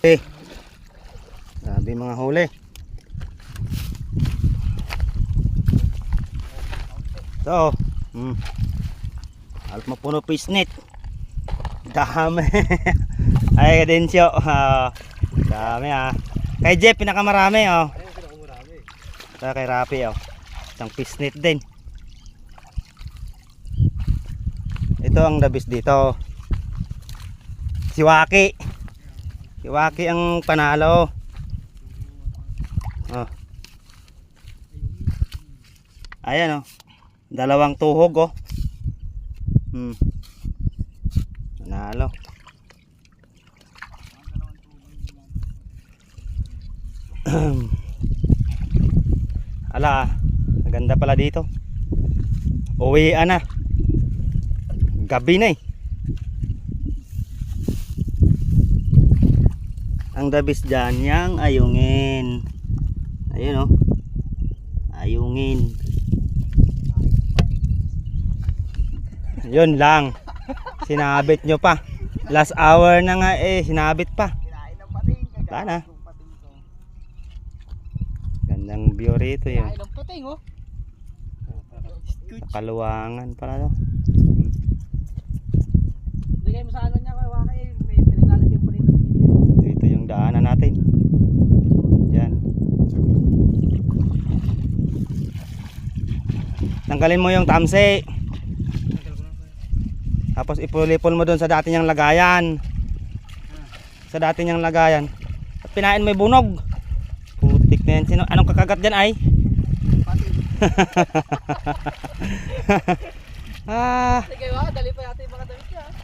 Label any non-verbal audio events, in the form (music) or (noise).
Eh. Sabi mga huli. Ito. Hmm. Halos mapuno pisnit. Dami. (laughs) Ay, Densyo. Ah, dami ah. Kay Jeff, pinakamarami oh. Saka kay Rapi oh. Isang pisnit din. Ito ang dabis dito. Si Waki. Si Waki ang panalo. Oh. Ayan oh. Dalawang tuhog oh. Hmm. Panalo. (clears throat) Ala, maganda pala dito. Uwian na. Gabi na eh. Ang dabis dyan, yang ayungin. Ayun oh. Ayungin. Yun lang. Sinabit nyo pa. Last hour na nga eh, sinabit pa. Wala na. Yung. Gandang view rito yun. Oh. Kaluwangan pala to. Bigay mo sa ano tanggalin mo yung tamsi. Tapos ipulipol mo doon sa dati niyang lagayan. Sa dati niyang lagayan. At pinain mo yung bunog. Putik na yan. Sino, anong kakagat dyan ay? (laughs) Ah. Sige ba, dali pa yata yung mga damit niya. Ah.